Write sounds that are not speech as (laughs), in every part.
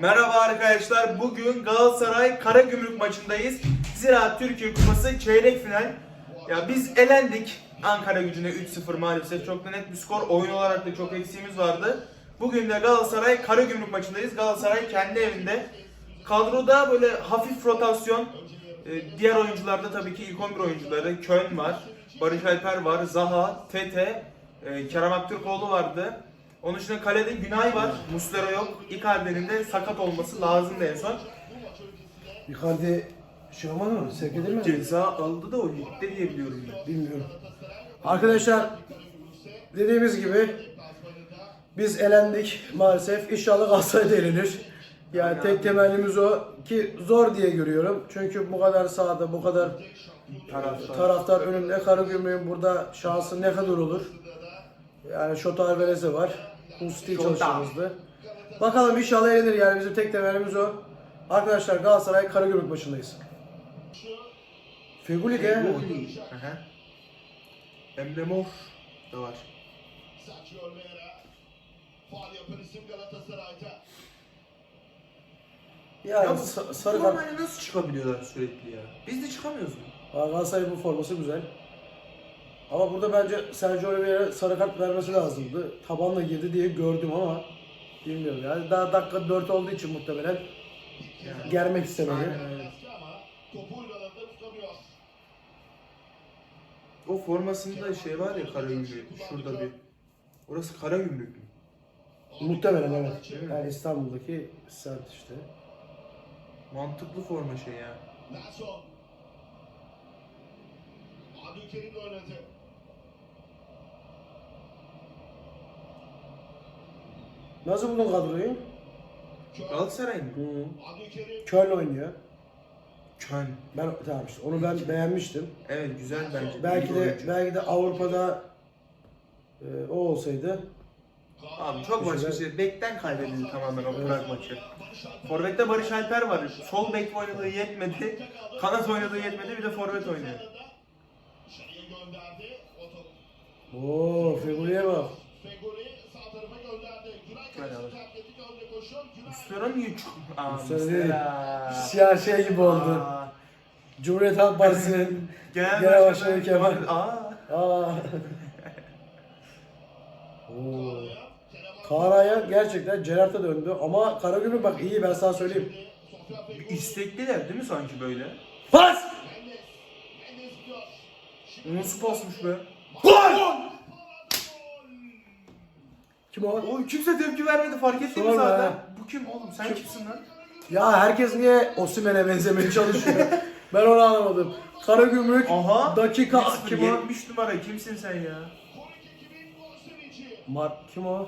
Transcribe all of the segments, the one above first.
Merhaba arkadaşlar. Bugün Galatasaray Karagümrük maçındayız. Zira Türkiye Kupası çeyrek final. Ya biz elendik Ankara gücüne 3-0 maalesef. Çok da net bir skor. Oyun olarak da çok eksiğimiz vardı. Bugün de Galatasaray Karagümrük maçındayız. Galatasaray kendi evinde. Kadroda böyle hafif rotasyon. Ee, Diğer oyuncularda tabii ki ilk 11 oyuncuları. Köln var. Barış Alper var. Zaha, Tete, e, Kerem Aktürkoğlu vardı. Onun dışında kalede Günay var. Muslera yok. Icardi'nin de sakat olması lazımdı en son. Icardi şey olmadı mı? Sevk edilmedi mi? Ceza aldı da o ligde diye biliyorum ben. Bilmiyorum. Arkadaşlar dediğimiz gibi biz elendik maalesef. İnşallah Galatasaray da elenir. Yani Aynen. tek temennimiz o ki zor diye görüyorum. Çünkü bu kadar sahada, bu kadar Taraftar. taraftar önünde Karagümrük'ün burada şansı ne kadar olur? Yani Şota Alvarez'e var. Şota. çalışmamızdı. Bakalım inşallah elenir yani bizim tek temennimiz o. Arkadaşlar Galatasaray Karagümrük maçındayız. Feguli de. Emre Mor da var. Ya sa- bu sarı kart. nasıl çıkabiliyorlar sürekli ya? Biz de çıkamıyoruz mu? Galatasaray bu forması güzel. Ama burada bence Sergio Oliveira sarı kart vermesi lazımdı. Tabanla girdi diye gördüm ama bilmiyorum yani. Daha dakika 4 olduğu için muhtemelen Yani. germek istemedi. O formasında şey var ya Karagümrük. Şurada bir. Orası Karagümrük mü? Muhtemelen evet. Yani İstanbul'daki sert işte. Mantıklı forma şey ya. Abdülkerim de oynadı. Nasıl buldun kadroyu? Galatasaray mı? Hı. Köln oynuyor. Köln. Ben tamam işte onu ben beğenmiştim. Evet güzel bence. Belki de oyuncu. belki de Avrupa'da e, o olsaydı Abi çok başka şey. Bekten kaybedildi tamamen o Prag maçı. Forvet'te Barış Alper var. Sol bek oynadığı yetmedi. Kanat oynadığı yetmedi. Bir de forvet oynuyor. Dışarıya gönderdi. O top. Oo Feguli'ye bak. Fegoli kalesi alır. Muslera niye çok... Aa, Muslera değil. Muslera. Siyah şey gibi oldu. Aa, Cumhuriyet Halk Partisi'nin Genel, Genel Başkanı Kemal. Aa. Aa. Oo. Kaan'a gerçekten Gerard'a döndü ama Karagümrük bak iyi ben sana söyleyeyim. İstekliler değil mi sanki böyle? Pas! Nasıl pasmış be? Kim o? O kimse tepki vermedi fark ettin mi Sorma zaten? ya. Bu kim oğlum? Sen kimsin lan? Ya herkes niye Osimhen'e benzemeye çalışıyor? ben onu anlamadım. Karagümrük Aha. dakika 1-0, kim o? 70 numara kimsin sen ya? Mar kim o?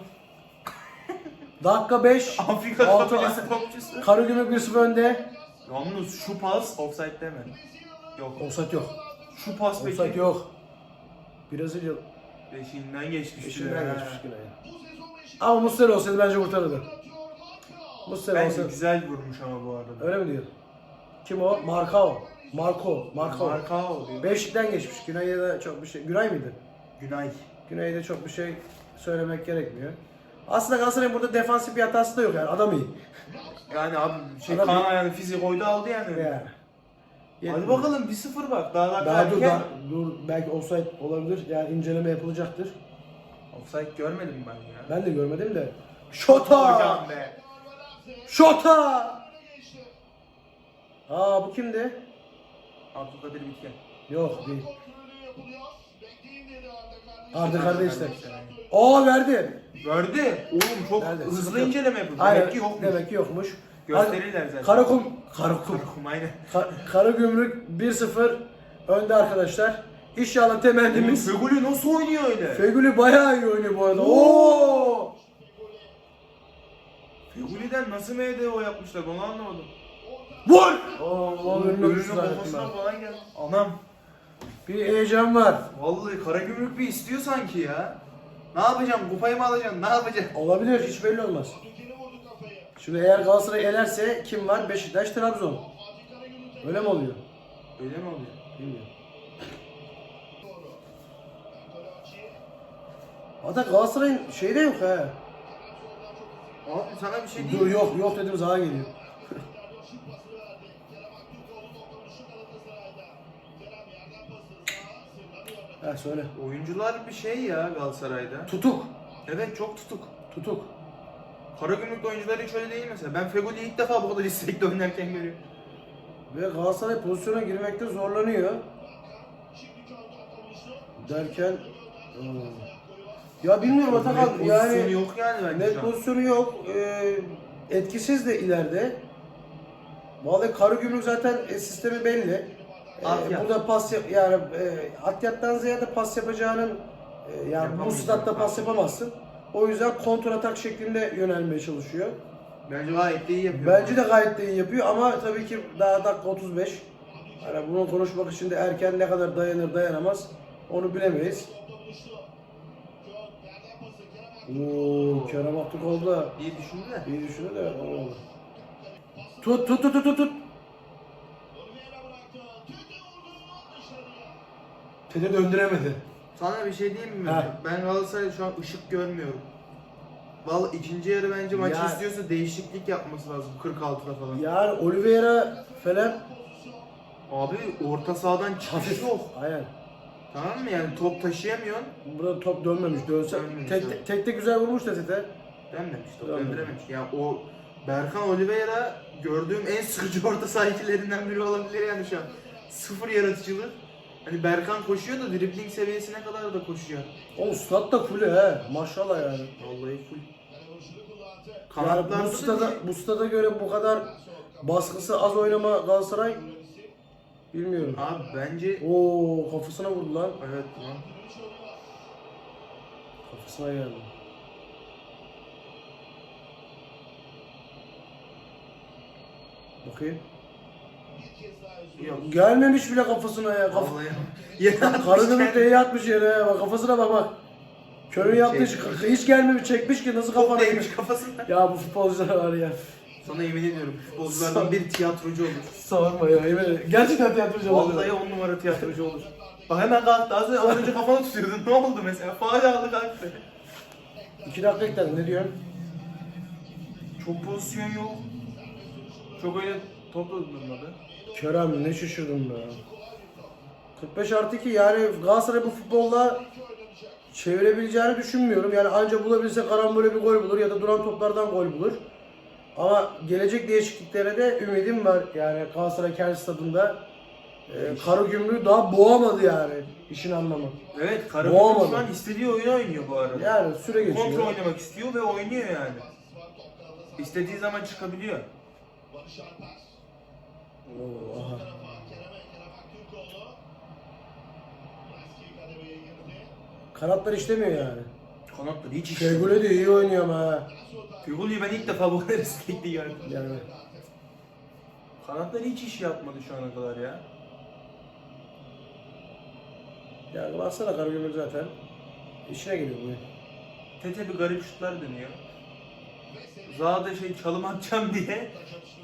dakika 5. Afrika Altı- topçusu. Karagümrük 1-0 önde. Yalnız şu pas offside deme. Yok. Offside yok. Şu pas peki. Offside yok. Brezilya Beşiğinden geçmiş. eşinden bile. geçmiş yine. Ama Muslera olsaydı bence kurtarırdı. Muslera Bence olsaydı. güzel vurmuş ama bu arada. Öyle mi diyor? Kim o? Markao. Marco. Marco. Marka diyor. Beşikten geçmiş. Güney'e de çok bir şey. Günay mıydı? Günay. Güney'de çok bir şey söylemek gerekmiyor. Aslında Galatasaray'ın burada defansif bir hatası da yok yani. Adam iyi. Yani abi şey Adam- Kaan ayağını fizik koydu aldı yani. Yani. Hadi bakalım 1-0 bak. Daha da Daha dur, daha, dur. Belki offside olabilir. Yani inceleme yapılacaktır. Offside görmedim ben ya. Ben de görmedim de. Şota! Hocam be. Şota! Aa bu kimdi? Abdülkadir Bitken. Yok değil. Arda kardeşler. Aa verdi. Verdi. Oğlum çok Nerede? hızlı Sıkıntı yok. inceleme yapıldı. Aynen, Demek ki yokmuş. Demek ki yokmuş. Gösterirler zaten. Karakum. Karakum. Karakum aynen. Ka- Karagümrük 1-0 önde arkadaşlar. İnşallah temennimiz. Feguli nasıl oynuyor öyle? Feguli bayağı iyi oynuyor bu arada. Oo! Feguli'den nasıl MDO yapmışlar onu anlamadım. Vur! Oo, zannettim kafasına falan geldi. Anam. Bir heyecan var. Vallahi Karagümrük bir istiyor sanki ya. Ne yapacağım? Kupayı mı alacaksın? Ne yapacaksın? Olabilir hiç belli olmaz. Şimdi eğer Galatasaray elerse kim var? Beşiktaş, Trabzon. Öyle mi oluyor? Öyle mi oluyor? Bilmiyorum. Hatta Galatasaray'ın şeyi de yok hızlı. Abi sana bir şey Dur diyeyim. yok yok dedim Zaha geliyor. (laughs) Ha söyle. Oyuncular bir şey ya Galatasaray'da. Tutuk. Evet çok tutuk. Tutuk. Karagümrük oyuncuları hiç öyle değil mesela. Ben Fegoli'yi ilk defa bu kadar istekli oynarken görüyorum. Ve Galatasaray pozisyona girmekte zorlanıyor. Derken hmm. Ya bilmiyorum Atakan Net pozisyonu yani yok yani bence net an. pozisyonu yok. Ee, etkisiz de ileride. Vallahi Karagümrük zaten e, sistemi belli. Ee, Atyat. burada pas yap, yani e, Atyat'tan ziyade pas yapacağının e, yani bu Yapamayacak. statta pas yapamazsın. O yüzden kontra atak şeklinde yönelmeye çalışıyor. Bence gayet de iyi yapıyor. Bence de gayet de iyi yapıyor ama tabii ki daha dakika 35. Yani bunu konuşmak için de erken ne kadar dayanır dayanamaz onu bilemeyiz. Topla buluştu. Kağıt yerden pası. Kerem Oo Kerem Aktürkoğlu da İyi düşündü de. iyi düşündü de. Tut tut tut tut tut tut. Oliveira bıraktı. Tüte vurdu. Dışarıya. Tete döndüremedi. Sana bir şey diyeyim mi? Ha. Ben Galatasaray'da şu an ışık görmüyorum. Vallahi ikinci yarı bence maçı Ya- istiyorsa değişiklik yapması lazım 46'da falan. Yani Oliveira falan Abi orta sahadan çıkış yok. Aynen. Tamam mı yani top taşıyamıyorsun. Burada top dönmemiş. Dönse Dönmemiş, tek, evet. tek de güzel vurmuş da Tete. Dönmemiş top Dönmemiş. döndürememiş. Yani o Berkan Oliveira gördüğüm en sıkıcı orta saha ikilerinden biri olabilir yani şu an. Sıfır yaratıcılık. Hani Berkan koşuyor da dribbling seviyesine kadar da koşuyor. O stat da full he. Maşallah yani. Vallahi full. Yani Kanatlarda bu da stada, bu stada göre bu kadar baskısı az oynama Galatasaray bilmiyorum. Abi bence Oo kafasına vurdu lan. evet lan. Kafasına geldi. Bakayım. Bir. Yok. Gelmemiş bile kafasına ya. Kaf Vallahi. (laughs) Ya de iyi atmış yere ya. Bak kafasına bak bak. Körün yaptığı iş hiç gelmemiş çekmiş ki nasıl kafana değmiş kafasına. Ya bu futbolcular var ya. Sana yemin ediyorum futbolculardan biri tiyatrocu olur. Sorma ya yemin ederim. Gerçekten tiyatrocu oldu. Vallahi on numara tiyatrocu olur. Bak hemen kalktı. Az önce, az önce kafanı tutuyordun. (laughs) Ne oldu mesela? Faal aldı kalktı. İki dakika ekledim ne diyorsun? Çok pozisyon yok. Çok öyle top da durmadı. Kerem ne şaşırdım be. 45 artı 2 yani Galatasaray bu futbolla çevirebileceğini düşünmüyorum. Yani anca bulabilse karambole bir gol bulur ya da duran toplardan gol bulur. Ama gelecek değişikliklere de ümidim var. Yani Galatasaray kendi stadında e, Karagümrük'ü daha boğamadı yani işin anlamı. Evet Karagümrük Boğamadı. şu an istediği oyunu oynuyor bu arada. Yani süre geçiyor. Kontrol oynamak istiyor ve oynuyor yani. İstediği zaman çıkabiliyor. Oo, aha. Kanatlar işlemiyor yani. Kanatları hiç işlemiyor. Fegüle de iyi oynuyor ama. Figoli'yi ben ilk defa bu kadar istekli gördüm. Yani Kanatlar hiç iş yapmadı şu ana kadar ya. yani baksana Karagümrük zaten işine geliyor bu. Tete bir garip şutlar dönüyor. Zaha'da şey çalım atacağım diye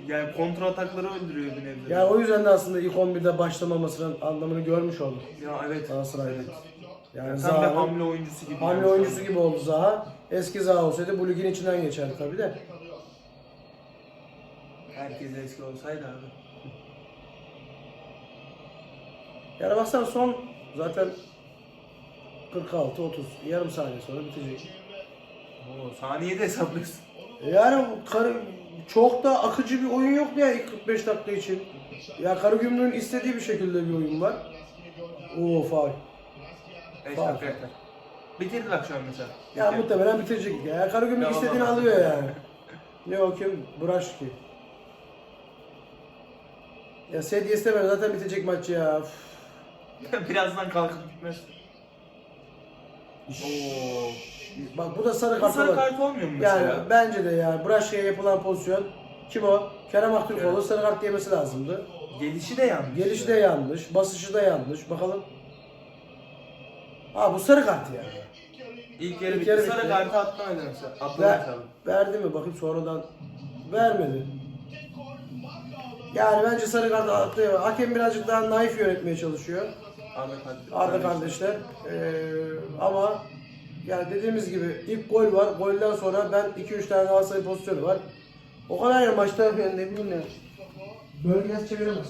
yani kontra atakları öldürüyor bir nebze. Yani o yüzden de aslında ilk 11'de başlamamasının anlamını görmüş olduk. Ya evet. Galatasaray. evet. Yani Zaha hamle oyuncusu gibi. hamle yani. oyuncusu gibi oldu Zaha. Eski Zaha olsaydı bu ligin içinden geçerdi tabii de. Herkes eski olsaydı abi. (laughs) Yani baksana son zaten 46 30 yarım saniye sonra bitecek. Oo, saniyede hesaplıyorsun. Yani karı, çok da akıcı bir oyun yok ya ilk 45 dakika için. Ya Karagümrük'ün istediği bir şekilde bir oyun var. Oo faul. 5 Bak. dakika. Bitirdi bak şu an mesela. Ya Bitirdi. muhtemelen bitirecek. Ya Karagümrük Devam istediğini ama. alıyor yani. Ne o kim? Braşki. Ya Sedi istemem zaten bitecek maç ya. Üf. (laughs) Birazdan kalkıp gitmez. Oo. Bak bu da sarı Bu kart sarı kart olmuyor mu mesela? Yani bence de ya. Braşki'ye yapılan pozisyon. Kim o? Kerem Aktürkoğlu Evet. sarı kart yemesi lazımdı. Gelişi de yanlış. Gelişi de yanlış, basışı da yanlış. Bakalım. Ha bu sarı kart ya. İlk yarı bitti. Sarı kartı mesela. Atladı Ver, mesela. verdi mi bakayım sonradan vermedi. Yani bence sarı kart atlıyor. Hakem birazcık daha naif yönetmeye çalışıyor. Arda kardeşler. Arda kardeşler. Ee, ama Yani dediğimiz gibi ilk gol var. Golden sonra ben 2-3 tane Galatasaray pozisyonu var. O kadar ya maçta yani ne bileyim ya. Bölgesi çeviremez.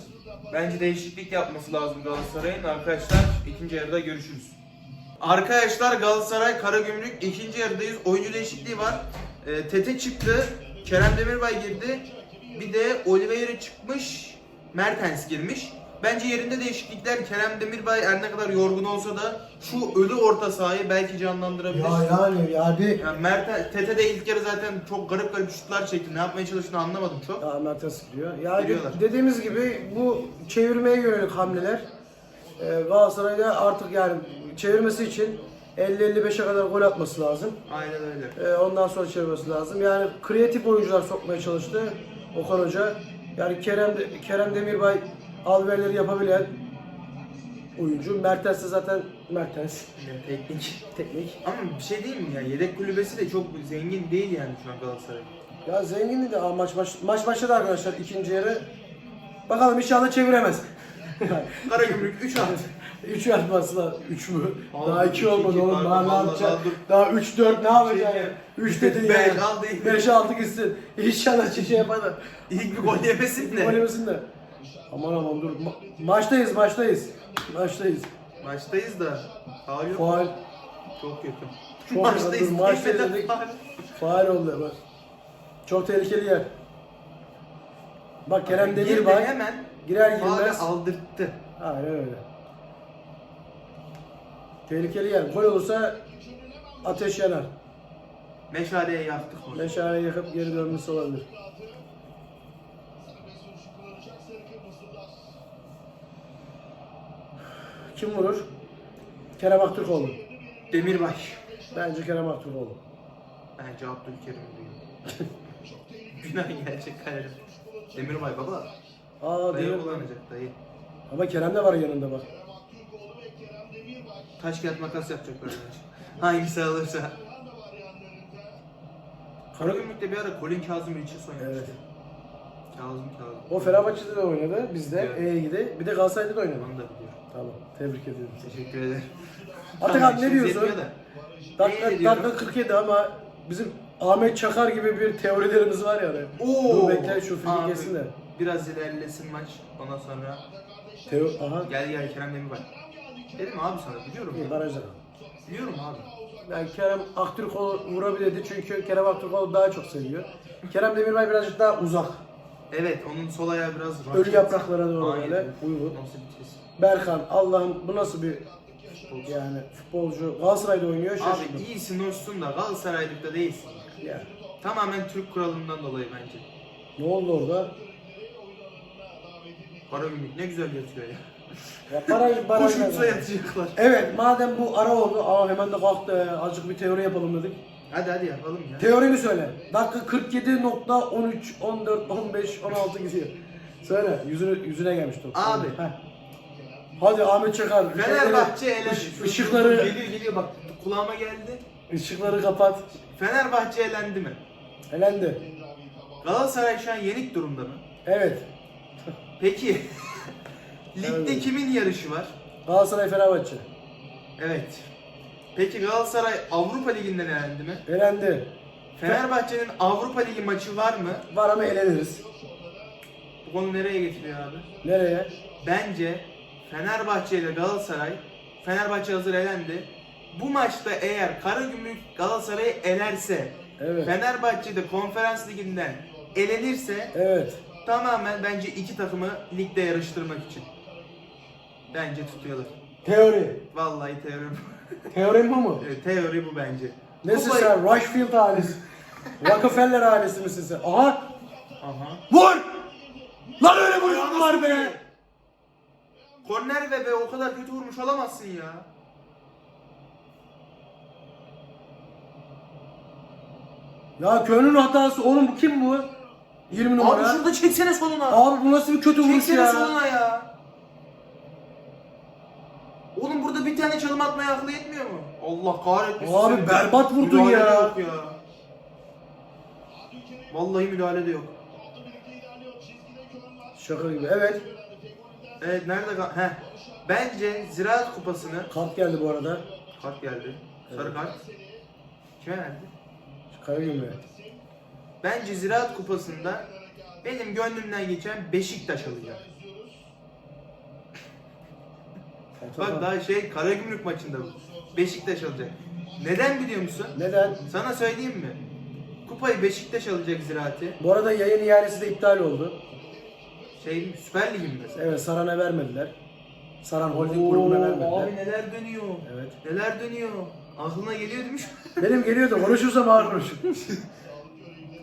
Bence değişiklik yapması lazım Galatasaray'ın. Arkadaşlar ikinci yarıda görüşürüz. Arkadaşlar Galatasaray Karagümrük ikinci yarıdayız. Oyuncu değişikliği var. Ee, Tete çıktı. Kerem Demirbay girdi. Bir de Oliveira çıkmış. Mertens girmiş. Bence yerinde değişiklikler Kerem Demirbay her ne kadar yorgun olsa da şu ölü orta sahayı belki canlandırabilir. Ya yani yani. Yani Mertens, Tete de ilk yarı zaten çok garip garip şutlar çekti. Ne yapmaya çalıştığını anlamadım çok. Ya Mertens gidiyor. Yani Gidiyorlar. dediğimiz gibi bu çevirmeye yönelik hamleler e, Galatasaray'da artık yani çevirmesi için 50-55'e kadar gol atması lazım. Aynen öyle. E, ondan sonra çevirmesi lazım. Yani kreatif oyuncular sokmaya çalıştı Okan Hoca. Yani Kerem Kerem Demirbay alverleri yapabilen oyuncu. Mertens de zaten Mertens. Yani teknik. Teknik. Ama bir şey değil mi ya? Yedek kulübesi de çok zengin değil yani şu an Galatasaray. Ya zengindi de maç baş, maç başladı arkadaşlar ikinci yarı. Bakalım inşallah çeviremez. (laughs) Karagümrük 3 at. 3 atmasına 3 mü? Abi, Daha 2 iki, olmadı oğlum. Daha ne yapacaksın? daha 3 4 ne yapacaksın Şey ya? 3 dedin (laughs) Beş, ya. al değil. 5 6 gitsin. İnşallah şey yapar da. İlk bir gol yemesin Gol de. yemesin de. Aman aman dur. Ma- maçtayız maçtayız. Maçtayız. Maçtayız da. Faul yok. Faal. Çok kötü. Çok Maçtayız. kötü, maçtayız dedik. faul. Faal oldu bak. Çok tehlikeli yer. Bak Kerem Girdi Demirbay hemen girer girmez. aldırttı. Aynen öyle. Tehlikeli yer. Gol olursa ateş yanar. Meşaleye yaktık onu. Meşaleyi yakıp geri dönmesi olabilir. Kim vurur? Kerem Aktürkoğlu. Demirbay. Bence Kerem Aktürkoğlu. Bence Abdülkerim diyor. (laughs) Günah gelecek kalede. Demirbay baba. Aa Dayı değil. kullanacak dayı. Ama Kerem de var yanında bak. Taş kağıt makas yapacaklar. (laughs) Hangisi alırsa. Karagümrük'te bir ara Colin Kazım için oynamıştı. Evet. Kazım Kazım. O Fenerbahçe'de de oynadı. Bizde Evet. E'ydi. Bir de Galatasaray'da da oynadı. Onu da biliyorum. Tamam. Tebrik ediyorum. Teşekkür ederim. (laughs) Atakan ne İşimiz diyorsun? yetmiyor da. Dakika, diyorum? dakika 47 ama bizim Ahmet Çakar gibi bir teorilerimiz var ya. hani. Oo! Dur bekle şu filmi Abi, geçsin de. Biraz ilerlesin maç. Ondan sonra Teo aha. gel gel Kerem Demirbay. Dedim abi sana biliyorum. İyi ya. Biliyorum abi. Yani Kerem Aktürkoğlu vurabilirdi çünkü Kerem Aktürkoğlu daha çok seviyor. Kerem Demirbay birazcık daha uzak. Evet onun sol ayağı biraz Ölü raket. yapraklara doğru Aynen. böyle uygun. Nasıl? Berkan Allah'ım bu nasıl bir yani futbolcu Galatasaray'da oynuyor Abi şaşırdım. iyisin hoşsun da Galatasaraylıkta değilsin. Ya, Tamamen Türk kuralından dolayı bence. ne oldu orada? Karagümrük ne güzel yatıyor ya. Ya baraj baraj. Kuş uçsa yatacaklar. Evet madem bu ara oldu aa hemen de kalktı azıcık bir teori yapalım dedik. Hadi hadi yapalım ya. Teorini söyle. Dakika 47.13, 14, 15, 16 gidiyor. Söyle yüzüne, yüzüne gelmiş top. Abi. Heh. Hadi Ahmet Çakar. Fenerbahçe elendi. Iş- ışıkları, Geliyor geliyor bak kulağıma geldi. ışıkları kapat. Fenerbahçe elendi mi? Elendi. Galatasaray şu an yenik durumda mı? Evet. Peki (laughs) ligde Evet. kimin yarışı var? Galatasaray Fenerbahçe. Evet. Peki Galatasaray Avrupa Ligi'nden elendi mi? Elendi. Fenerbahçe'nin Avrupa Ligi maçı var mı? Var ama eleniriz. Bu konu nereye getiriyor abi? Nereye? Bence Fenerbahçe ile Galatasaray Fenerbahçe hazır elendi. Bu maçta eğer Karagümrük Galatasaray'ı elerse Evet. Fenerbahçe'de konferans liginden elenirse Evet. tamamen bence iki takımı ligde yarıştırmak için. Bence tutuyorlar. Teori. Vallahi (laughs) teori bu. Teorim bu mu? Evet, teori bu bence. Nesin Kupayı- sen? Rushfield ailesi. (laughs) Rockefeller ailesi misin sen? Aha! Aha. Vur! Lan öyle var be! Korner ve be o kadar kötü vurmuş olamazsın ya. Ya Könül'ün hatası. Oğlum bu kim bu? 20 numara. Abi şurada çeksene soluna. Abi bu nasıl bir kötü vuruş çeksene ya? soluna ya. Oğlum burada bir tane çalım atmaya aklı yetmiyor mu? Allah kahretmesin. Abi seni. berbat vurdun Müdahale ya. de yok ya. Vallahi müdahale de yok. Şaka gibi. Evet. Evet nerede? Heh. Bence Ziraat Kupası'nı Kart geldi bu arada. kart geldi. Sarı kart. Kime verdi? Karagümrük. Bence Ziraat Kupası'nda benim gönlümden geçen Beşiktaş alacak. Bak daha şey Karagümrük maçında bu. Beşiktaş alacak. Neden biliyor musun? Neden? Sana söyleyeyim mi? Kupayı Beşiktaş alacak Ziraat'i. Bu arada yayın ihalesi de iptal oldu. Şey Süper Lig'in mi? Evet Saran'a vermediler. Saran Holding grubuna vermediler. Abi neler dönüyor? Evet. Neler dönüyor? Aklına geliyor demiş. Benim geliyordu konuşursam ağır konuşur. (laughs)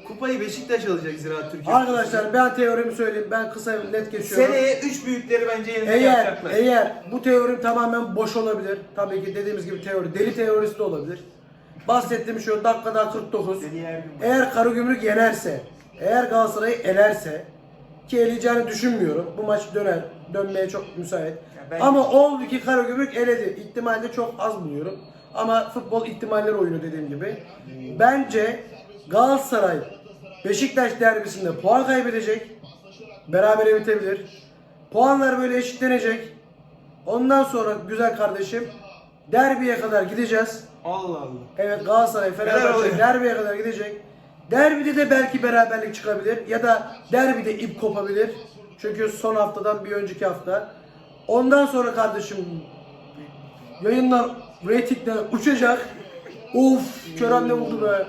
Kupayı Beşiktaş alacak Ziraat Türkiye. Arkadaşlar ben teorimi söyleyeyim. Ben kısa net geçiyorum. Seneye üç büyükleri bence yerine Eğer yapacaklar. eğer bu teorim tamamen boş olabilir. Tabii ki dediğimiz gibi teori. Deli teorisi de olabilir. Bahsettiğim şu dakikada 49. Deli Ergün. Eğer Karagümrük yenerse, eğer Galatasaray'ı elerse ki eleyeceğini düşünmüyorum. Bu maç döner. Dönmeye çok müsait. ben- Ama oldu ki Karagümrük eledi. İhtimalde çok az buluyorum. Ama futbol ihtimaller oyunu dediğim gibi. Bence Galatasaray Beşiktaş derbisinde puan kaybedecek. Berabere bitebilir. Puanlar böyle eşitlenecek. Ondan sonra güzel kardeşim derbiye kadar gideceğiz. Allah Allah. Evet Galatasaray Fenerbahçe derbiye kadar gidecek. Derbide de belki beraberlik çıkabilir ya da derbide ip kopabilir. Çünkü son haftadan bir önceki hafta. Ondan sonra kardeşim yayınlar reytingler uçacak. Of kör anne vurdu be.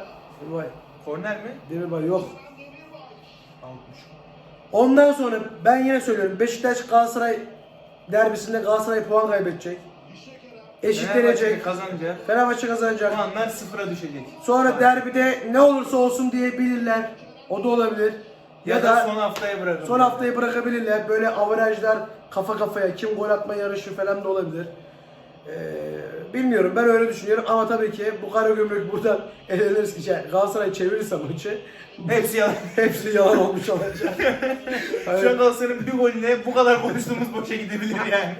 Vay. Korner mi? Demirbay yok. Altmış. Ondan sonra ben yine söylüyorum Beşiktaş Galatasaray derbisinde Galatasaray puan kaybedecek. Fenerbahçe Eşitlenecek. kazanacak. Fenerbahçe kazanacak. Puanlar sıfıra düşecek. Sonra derbide ne olursa olsun diyebilirler. O da olabilir. ya, Ya, da, da son haftaya bırakın. son haftayı bırakabilirler. Böyle averajlar kafa kafaya kim gol atma yarışı falan da olabilir. Ee, bilmiyorum ben öyle düşünüyorum ama tabii ki bu Karagümrük buradan (laughs) eleniriz ki şey, Galatasaray çevirirse maçı Hepsi yalan. (laughs) hepsi yalan olmuş olacak. (laughs) Şu an Galatasaray'ın bir golüne bu kadar konuştuğumuz boşa gidebilir yani.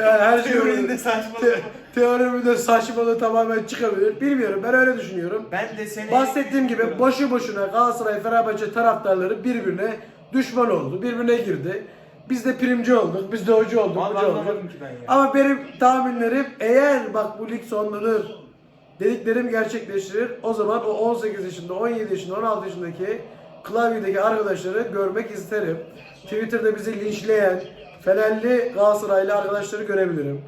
Yani her şey Teorinin de saçmalığı. Te- teorimi de saçmalığı tamamen çıkabilir. Bilmiyorum ben öyle düşünüyorum. Ben de seni... Bahsettiğim gibi boşu boşuna Galatasaray Fenerbahçe taraftarları birbirine düşman oldu. Birbirine girdi. Biz de primci olduk. Biz de hoca olduk. Vallahi bucu olduk. anlamadım ki ben ya. Ama benim tahminlerim eğer bak bu lig sonlanır dediklerim gerçekleştirir. O zaman o 18 yaşında, 17 yaşında, 16 yaşındaki klavyedeki arkadaşları görmek isterim. Twitter'da bizi linçleyen Fenerli Galatasaraylı arkadaşları görebilirim.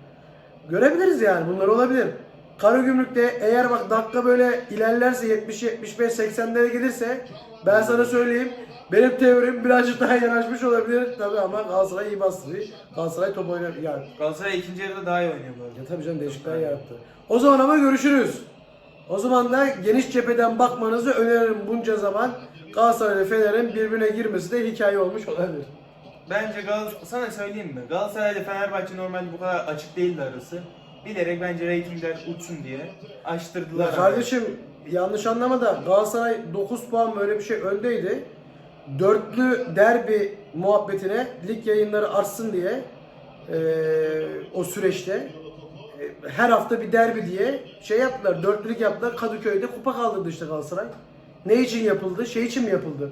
Görebiliriz yani bunlar olabilir. Karagümrük'te eğer bak dakika böyle ilerlerse 70 75 80'lere gelirse ben sana söyleyeyim benim teorim birazcık daha yanaşmış olabilir tabii ama Galatasaray iyi bastırıyor. Galatasaray top oynar yani. Galatasaray ikinci yarıda daha iyi oynuyor bu arada. Ya tabii canım değişiklikler yarattı. O zaman ama görüşürüz. O zaman da geniş cepheden bakmanızı öneririm bunca zaman. Galatasaray ile Fener'in birbirine girmesi de hikaye olmuş olabilir. Bence Galatasaray... Sana söyleyeyim mi? Galatasaray ile Fenerbahçe normalde bu kadar açık değildi arası. Bilerek bence reytingler uçsun diye açtırdılar. Ya kardeşim yanlış anlama da Galatasaray 9 puan böyle bir şey öndeydi. Dörtlü derbi muhabbetine lig yayınları artsın diye eee, o süreçte e, her hafta bir derbi diye şey yaptılar. Dörtlülük yaptılar. Kadıköy'de kupa kaldırdı işte Galatasaray. Ne için yapıldı? Şey için mi yapıldı?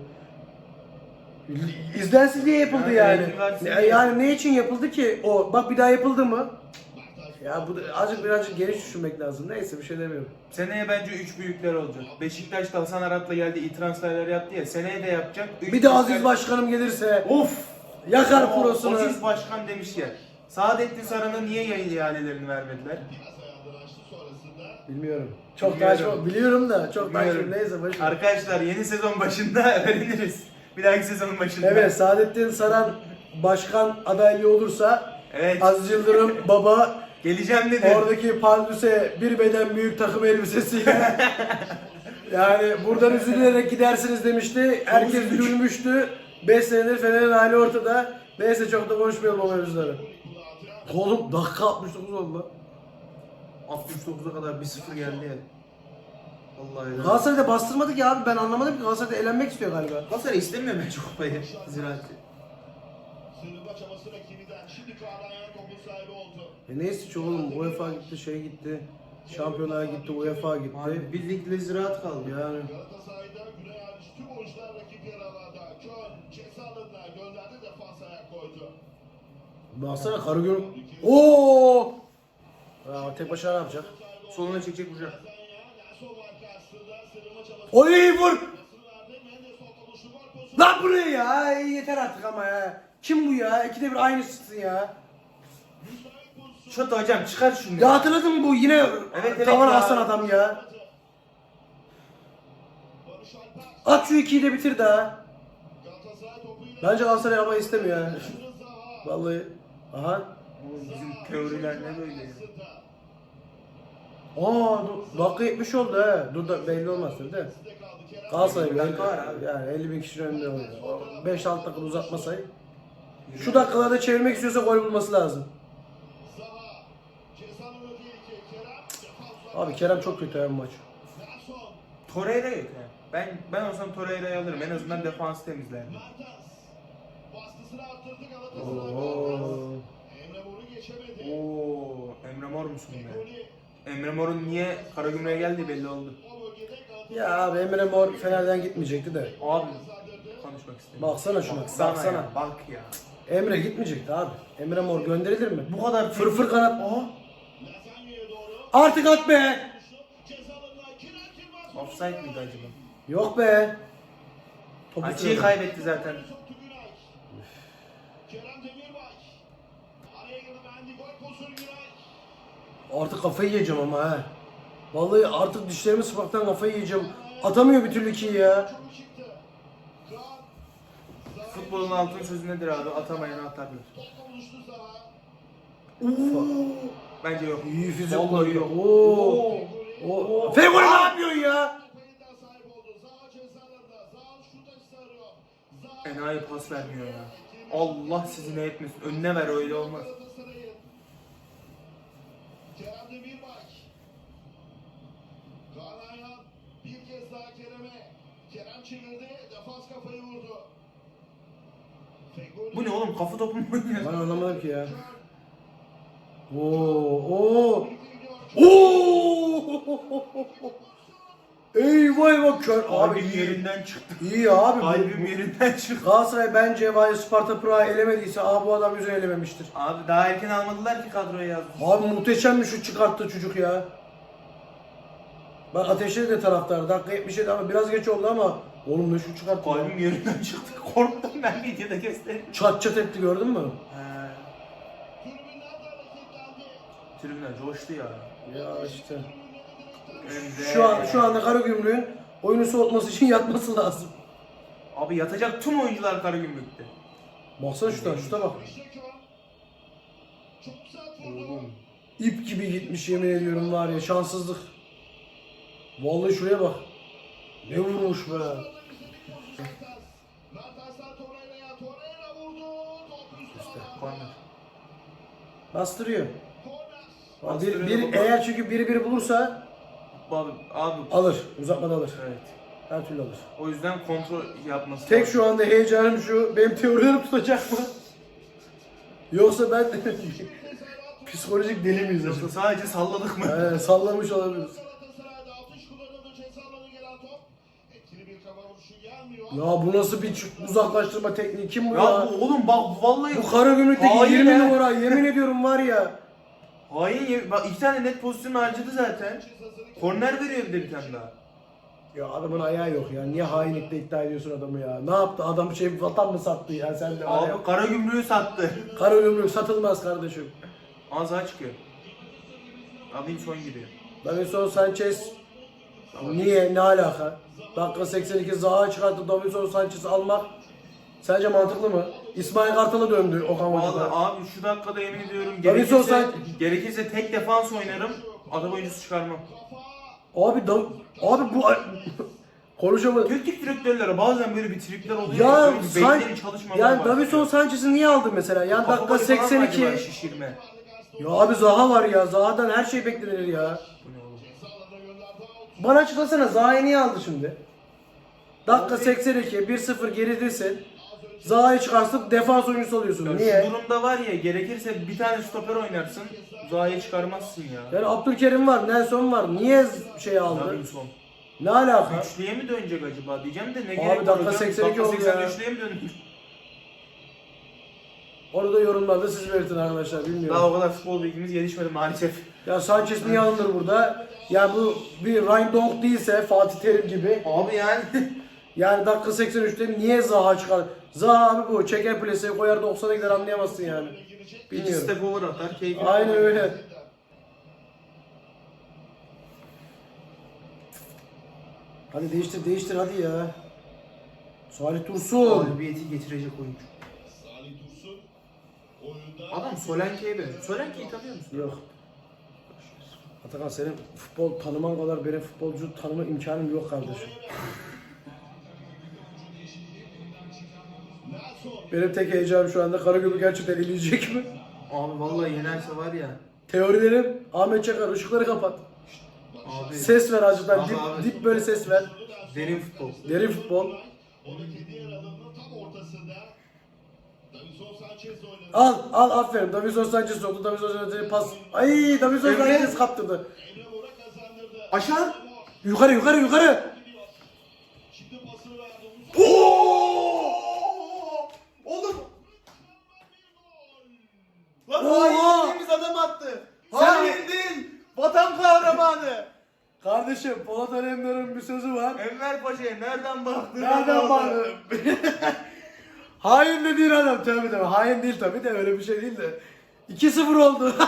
İzlensin diye yapıldı Yani yani. diye. yani ne için yapıldı ki? O bak bir daha yapıldı mı? Ya bu da azıcık birazcık geniş düşünmek lazım. Neyse bir şey demiyorum. Seneye bence üç büyükler olacak. Beşiktaş da Hasan Arat'la geldi iyi transferler yaptı ya. Seneye de yapacak. Üç Bir de Aziz Başkanım gelirse Of! yakar prosunu. Aziz Başkan demişken. Saadettin Saran'a niye yayın ihalelerini vermediler? Bilmiyorum. Çok Biliyorum. taşma. Biliyorum da çok Bilmiyorum. taşma. Neyse boş ver. Arkadaşlar yeni sezon başında (laughs) öğreniriz. Bir dahaki sezonun başında. Evet Saadettin Saran başkan adaylığı olursa Evet. Aziz Yıldırım baba Geleceğim dedi. oradaki Paldüs'e bir beden büyük takım elbisesiyle (laughs) yani buradan üzülerek gidersiniz demişti. Herkes üzülmüş. üzülmüştü. 5 senedir Fener'in hali ortada. Neyse çok da konuşmayalım o mevzuları. Oğlum dakika 69 oldu. lan. 69'a kadar 1-0 geldi ya. Vallahi öyle. Galatasaray'da bastırmadık ya abi ben anlamadım ki Galatasaray'da elenmek istiyor galiba. Galatasaray istemiyor bence kupayı. Ziraat'i. E neyse ki oğlum UEFA gitti şey gitti. Şampiyonlar gitti UEFA gitti. Abi bir ligle ziraat kaldı. Yani Galatasaray'da Güney hariç tüm oyuncular rakip yer alanda. Kön ceza alanına gönderdi defans ayak koydu. baksana Karagümrük. Oo! Ya tek başına ne yapacak? Soluna çekecek vuracak. Oy vur! Lan buraya ya. Yeter artık ama ya. Kim bu ya? İkide bir aynısısın ya. Şut hocam çıkar şunu. Ya hatırladın mı bu yine evet tavan ya. asan adam ya. At şu ikiyi de bitir daha. Bence Galatasaray ama istemiyor ya. Zaha. Vallahi. Aha. Oğlum bizim teoriler ne böyle ya? Aa dakika 70 oldu he. Dur da belli olmaz tabii de. Galatasaray dakika var abi. Yani 50 bin kişinin önünde oynuyor. 5-6 dakika uzatma sayı. Şu dakikalarda çevirmek istiyorsa gol bulması lazım. Zaha. Cezanın öteki. Kerem. Defans. Abi Kerem çok kötü ya bu maç. Torreira yok ha. Ben ben olsam Torreira'yı alırım. En azından defans temizlerdim. Mertens. Baskısını arttırdı Galatasaray. Oo. Oo, Emre Mor musun be? Emre Mor'un niye Karagümrük'e geldiği belli oldu. Ya abi Emre Mor Fener'den gitmeyecekti de. Abi konuşmak istemiyorum. Baksana şuna, baksana. ya, bak ya. Emre gitmeyecekti abi. Emre Mor gönderilir mi? Bu kadar Fırfır kanat. Doğru. Artık at be. Offside miydi acaba? Yok be. Topu Açıyı kaybetti zaten. Artık kafayı yiyeceğim ama ha. Vallahi artık dişlerimi sıkmaktan kafayı yiyeceğim. Atamıyor bir türlü ki ya. Futbolun altın sözü nedir abi? Atamayan topla buluştu Zaha. Bence yok. İyi fizik Vallahi yok. Oo. Oo. O Fegol ne yapıyorsun ya? Enayi pas vermiyor ya. Allah sizi ne etmesin. Önüne ver öyle olmaz. Galatasaray'ın. Kerem Demirbay. Kaan Ayhan bir kez daha Kerem'e. Kerem çevirdi. Defans kafayı vurdu. Fegoli. Bu ne oğlum? Kafa topu mu oynuyor? Ben anlamadım ki ya. Oo, oo. Oo! Eyvah eyvah kör. Abi Kalbim iyi. yerinden çıktı. İyi abi. bu- Kalbim bu- yerinden çıktı. Galatasaray bence vay Sparta Prag'ı elemediyse abi bu adam yüzü elememiştir. Abi daha erken almadılar ki kadroya yazmış. Abi muhteşem bir şut çıkarttı çocuk ya. Bak ateşleri de taraftar. Dakika 77 ama biraz geç oldu ama oğlum ne şut çıkarttı. Kalbim yerinden çıktı. Korktum ben videoda göstereyim. Çat çat etti gördün mü? Tribünler de hareketlendi. Tribünler coştu ya. Ya işte. Önde. Şu an şu anda Karagümrük'ün oyunu soğutması için yatması lazım. Abi yatacak tüm oyuncular Karagümrük'te. Baksana şuna, şuna bak. İp gibi gitmiş yemin ediyorum var ya şanssızlık. Vallahi şuraya bak. Ne vurmuş be. Korner. Bastırıyor. Bir, bir, eğer çünkü biri biri bulursa Abi, abi alır. Uzatmada alır. evet. Her türlü alır. O yüzden kontrol yapması Tek lazım. şu anda heyecanım şu. Benim teorilerim tutacak mı? Yoksa ben (laughs) psikolojik deli miyiz? Yoksa sadece salladık mı? Ee, sallamış olabiliriz. Galatasaray'da atış kullanıldı. Ceza alanı gelen top. Etkili bir kafa vuruşu gelmiyor. Ya bu nasıl bir ç- uzaklaştırma tekniği? Kim bu Ya ya? bu oğlum bak vallahi Bu Karagümrük'teki Hain 20 ya. numara yemin (laughs) ediyorum var ya. Hain ye- bak iki tane net pozisyon harcadı zaten. Korner veriyor bir de bir tane daha. Ya adamın ayağı yok ya. Niye hainlikle iddia ediyorsun adamı ya? Ne yaptı? Adam şey vatan mı sattı ya? Sen de var ya. Abi Karagümrük'ü sattı. Karagümrük satılmaz kardeşim. Ağzına çıkıyor. Alayım son giriyor. Davinson Sanchez niye? Ne alaka? Dakika 82 Zaha çıkarttı Davinson Sanchez'i almak sence mantıklı mı? İsmail Kartal'a döndü Okan Vallahi Hoca'da. abi şu dakikada yemin ediyorum gerekirse, sen- gerekirse tek defans oynarım. Adam oyuncusu çıkarmam. Abi da, abi bu (laughs) konuşamadım. Teknik direktörlere bazen böyle bir tripler oluyor. Ya böyle bir San beyinleri çalışmadan yani başlıyor. Davinson Sanchez'i niye aldı mesela? Yani Kafa dakika golü falan mı 82. acaba Şişirme. Ya abi Zaha var ya. Zaha'dan her şey beklenir ya. Bu ne oğlum? Bana açıklasana Zaha'yı niye aldı şimdi? Dakika 82 1-0 geridesin. Zaha'yı çıkarsıp defans oyuncusu oluyorsun. Ya Niye? Şu durumda var ya gerekirse bir tane stoper oynarsın. Zaha'yı çıkarmazsın ya. Yani Abdülkerim var, Nelson var. Niye şey aldı? Davinson. Ne alaka? Üçlüye mi dönecek acaba diyeceğim de ne Abi gerek var dakika hocam? 82 dakika oldu ya. 83'lüye mi dönecek? Onu da yorumlarda siz belirtin arkadaşlar bilmiyorum. Daha o kadar futbol bilgimiz gelişmedi maalesef. Ya Sanchez niye alınır burada? Ya bu bir Ryan Donk değilse Fatih Terim gibi. Abi yani (laughs) Yani dakika 83'te niye Zaha çıkar? Zaha abi bu çeker pleseye koyar 90'a gider anlayamazsın yani. iki Bilmiyorum. step over atar. Keyifli. Aynen öyle. Hadi değiştir değiştir hadi ya. Salih Dursun. Galibiyeti getirecek oyuncu. Salih Dursun oyunda Adam Solanke'ye benziyor. Solanke'yi tanıyor musun? Yok. Atakan senin futbol tanıman kadar benim futbolcu tanıma imkanım yok kardeşim. Benim tek heyecanım şu anda Karagümrük gerçekten eleyecek mi? Abi vallahi yenerse var ya. Teorilerim Ahmet Çakar ışıkları kapat. Abi Ses ver azıcık Abi, dip, abi. dip böyle ses ver. derin futbol. Derin futbol. Davinson. Al al aferin. Davison Sanchez oldu. Davison Sanchez'e pas. Ay Davison Emre. Sanchez kaptırdı. Aşağı. Yukarı yukarı yukarı. Lan Oha! hain dediğimiz adam attı. Sen- Hain değil. Vatan kahramanı. Kardeşim Polat Alemdar'ın bir sözü var. Enver Paşa'ya nereden baktın? Nereden baktın? (laughs) Hain dediğin adam tabii tabii. Hain değil tabii de öyle bir şey değil de. 2-0 oldu. (laughs)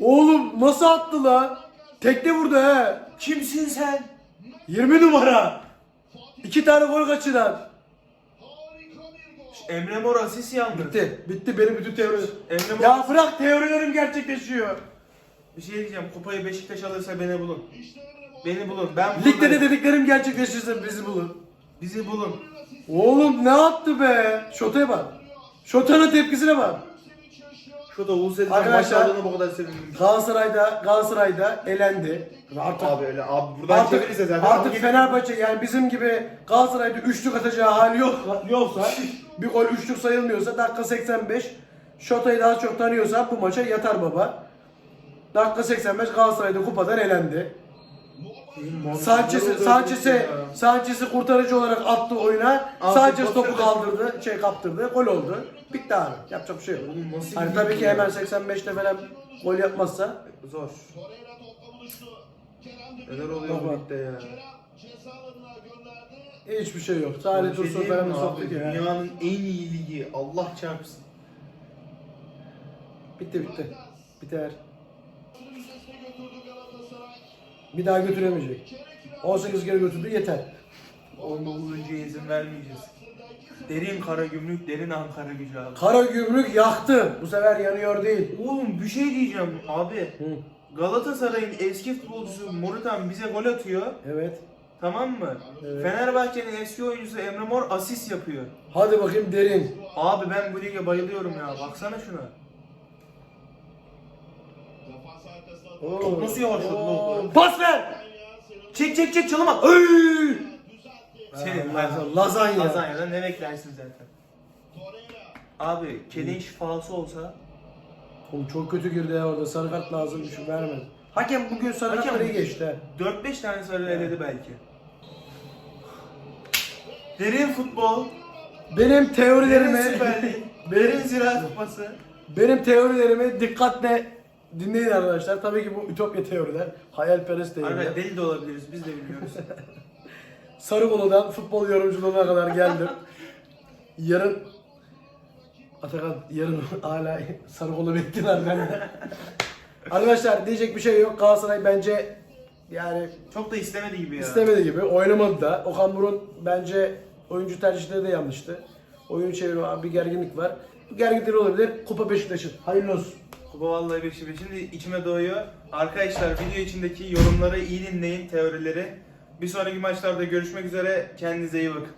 Oğlum nasıl attı lan? Tekte vurdu he. Kimsin sen? 20 numara. İki tane gol kaçıran. Emre Mor asist yalnız. Bitti. Bitti benim bütün teorilerim. Emre Mor... Ya bırak teorilerim gerçekleşiyor. Bir şey diyeceğim. Kupayı Beşiktaş alırsa beni bulun. Beni bulun. Ben Ligde de dediklerim gerçekleşirse bizi bulun. Bizi bulun. Oğlum ne yaptı be? Şota'ya bak. Şota'nın tepkisine bak. Uluslararası Arkadaşlar- maç aldığına bu kadar sevindim. Galatasaray'da Galatasaray'da elendi. Artık Abi öyle abi buradan artık, çevirirse zaten. artık Fenerbahçe yani bizim gibi Galatasaray'da üçlük atacağı hali yok yoksa (laughs) bir gol üçlük sayılmıyorsa dakika 85 Şota'yı daha çok tanıyorsa bu maça yatar baba. Dakika 85 Galatasaray'da kupadan elendi. Sanchez'i Sanchez'i Sanchez'i kurtarıcı olarak attı oyuna. Sanchez topu kaldırdı, şey kaptırdı, gol oldu. Bitti abi. Yapacak bir şey yok. Hani tabii ki hemen 85'te falan gol yapmazsa Zor. Neler oluyor bu Baba. ligde ya? Kerem ceza alanına gönderdi. Hiçbir şey yok. Salih şey Dursun diyeyim falan soktu abi? ki. ya. Dünyanın en iyi ligi. Allah çarpsın. Bitti bitti. Biter. Bir daha götüremeyecek. Çeyrek final 18 kere götürdü yeter. 19. izin vermeyeceğiz. Derin kara gümrük, derin Ankara gücü abi. Kara gümrük yaktı. Bu sefer yanıyor değil. Oğlum bir şey diyeceğim abi. Hı. Galatasaray'ın eski futbolcusu Morutan bize gol atıyor. Evet. Tamam mı? Evet. Fenerbahçe'nin eski oyuncusu Emre Mor asist yapıyor. Hadi bakayım derin. Abi ben bu lige bayılıyorum ya. Baksana şuna. Oo. Top nasıl yavaşladı? Pas ver. Çek çek çek çalıma. Düzeltti. Senin lazanya. lazanya. Lazanyadan ne beklersin zaten? Abi kedin şifası olsa Oğlum çok kötü girdi ya orada. Sarı kart lazım. Şey vermedi. Hakem bugün sarı Hakem- kartları geçti. ha. 4-5 tane sarı eledi belki. Derin futbol, Benim derin teorilerimi süper lig, derin ziraat kupası. benim teorilerimi dikkatle dinleyin arkadaşlar. Tabii ki bu ütopya teoriler. Hayalperest Arada teoriler. deli de olabiliriz biz de bilmiyoruz. (laughs) Sarıkolu'dan futbol yorumculuğuna kadar geldim. Yarın Atakan yarın (laughs) hala Sarıkolu bekliyorlar benden. (laughs) Arkadaşlar diyecek bir şey yok. Galatasaray bence yani Çok da istemedi gibi ya. istemediği gibi oynamadı da. Okan Burun bence oyuncu tercihleri de yanlıştı. Oyun çeviri bir gerginlik var. Bu gerginlik olabilir. Kupa Beşiktaş'ın. Hayırlı olsun. Kupa vallahi beşi beş. Şimdi içime doğuyor. Arkadaşlar video içindeki yorumları iyi dinleyin, teorileri. Bir sonraki maçlarda görüşmek üzere. Kendinize iyi bakın.